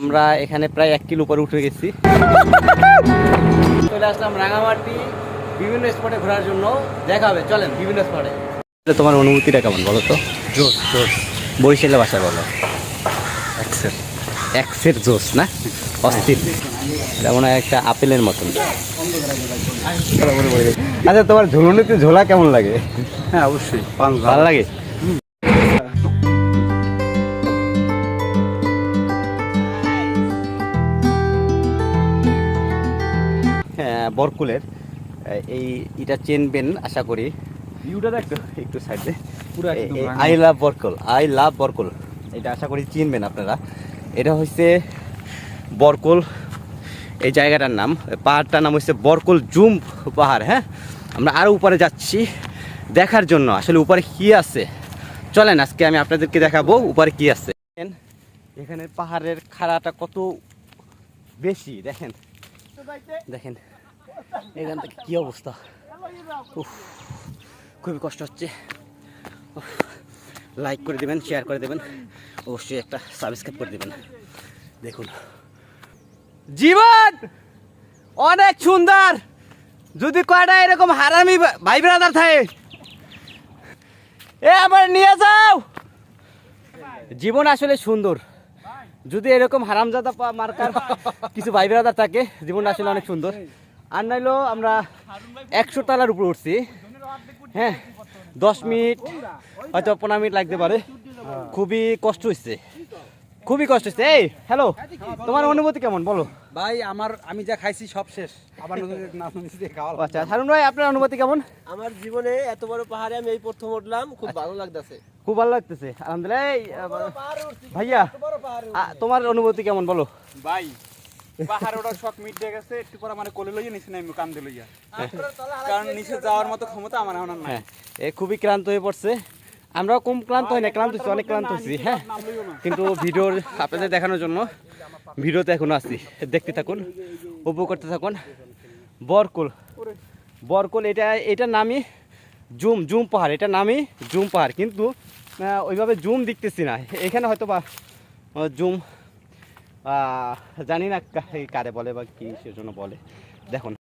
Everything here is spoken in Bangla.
আমরা এখানে প্রায় এক কিলো উপরে উঠে গেছি। চলে আসলাম রাঙামাটি বিভিন্ন স্পটে ঘোরার জন্য। দেখা হবে চলেন বিভিন্ন স্পটে তোমার অনুভূতিটা কেমন বলো তো? জোস জোস বরিশালে বাসায় বলো। এক্সেল এক্সের জোস না? অস্থির। যেমন একটা আপেলের মতন। আচ্ছা তোমার ঝুলনিতে ঝোলা কেমন লাগে? হ্যাঁ অবশ্যই। ভালো লাগে? বরকুলের। এই এটা চেনবেন আশা করি। ভিউটা একটু একটু সাইডে। পুরো I love Barkul I love Barkul. এটা আশা করি চিনবেন আপনারা। এটা হচ্ছে বরকুল এই জায়গাটার নাম। পাহাড়টার নাম হচ্ছে বরকুল জুম পাহাড় হ্যাঁ? আমরা আরও উপরে যাচ্ছি দেখার জন্য। আসলে উপরে কি আছে? চলেন আজকে আমি আপনাদেরকে দেখাবো উপরে কি আছে। দেখেন, এখানে পাহাড়ের খাড়াটা কত বেশি দেখেন। দেখেন এখান থেকে কি অবস্থা? উফ, খুবই কষ্ট হচ্ছে। লাইক করে দেবেন শেয়ার করে দেবেন অবশ্যই একটা সাবস্ক্রাইব করে দেবেন। দেখুন। জীবন! অনেক সুন্দর! যদি কয়টা এরকম হারামি ভাই ব্রাদার থাকে এ আবার নিয়ে যাও! জীবন আসলে সুন্দর। যদি এরকম হারামজাদা মার্কার কিছু ভাই ব্রাদার থাকে জীবনটা আসলে অনেক সুন্দর। আর নাইলো আমরা একশো তালার উপরে উঠছি। হ্যাঁ দশ মিনিট হয়তো পনেরো মিনিট লাগতে পারে। খুবই কষ্ট হচ্ছে খুবই কষ্ট হচ্ছে এই হ্যালো তোমার অনুভূতি কেমন? বলো। ভাই আমার আমি যা খাইছি সব শেষ। আবার আচ্ছা হারুন ভাই আপনার অনুভূতি কেমন? আমার জীবনে এত বড় পাহাড়ে আমি এই প্রথম উঠলাম খুব ভালো লাগতেছে। খুব ভালো লাগতেছে আলহামদুলিল্লাহ। ভাইয়া তোমার অনুভূতি কেমন বলো? ভাই পাহাড় ওটা শখ মিট দিয়ে গেছে একটু পরে আমার কোলে লইয়া নিচে নামি কান্দে লইয়া। কারণ নিচে যাওয়ার মতো ক্ষমতা আমার এখন নাই। হ্যাঁ এ খুবই ক্লান্ত হয়ে পড়ছে। আমরাও কম ক্লান্ত হয় না ক্লান্ত হচ্ছি অনেক ক্লান্ত হচ্ছি হ্যাঁ। কিন্তু ভিডিওর আপনাদের দেখানোর জন্য ভিডিওতে এখন আসছি দেখতে থাকুন উপভোগ করতে থাকুন। বরকুল বরকুল এটা এটা নামই জুম জুম পাহাড় এটা নামই জুম পাহাড়, কিন্তু ওইভাবে জুম দেখতেছি না। এখানে হয়তো বা জুম জানি না কারে বলে বা কি সেজন্য বলে। দেখুন।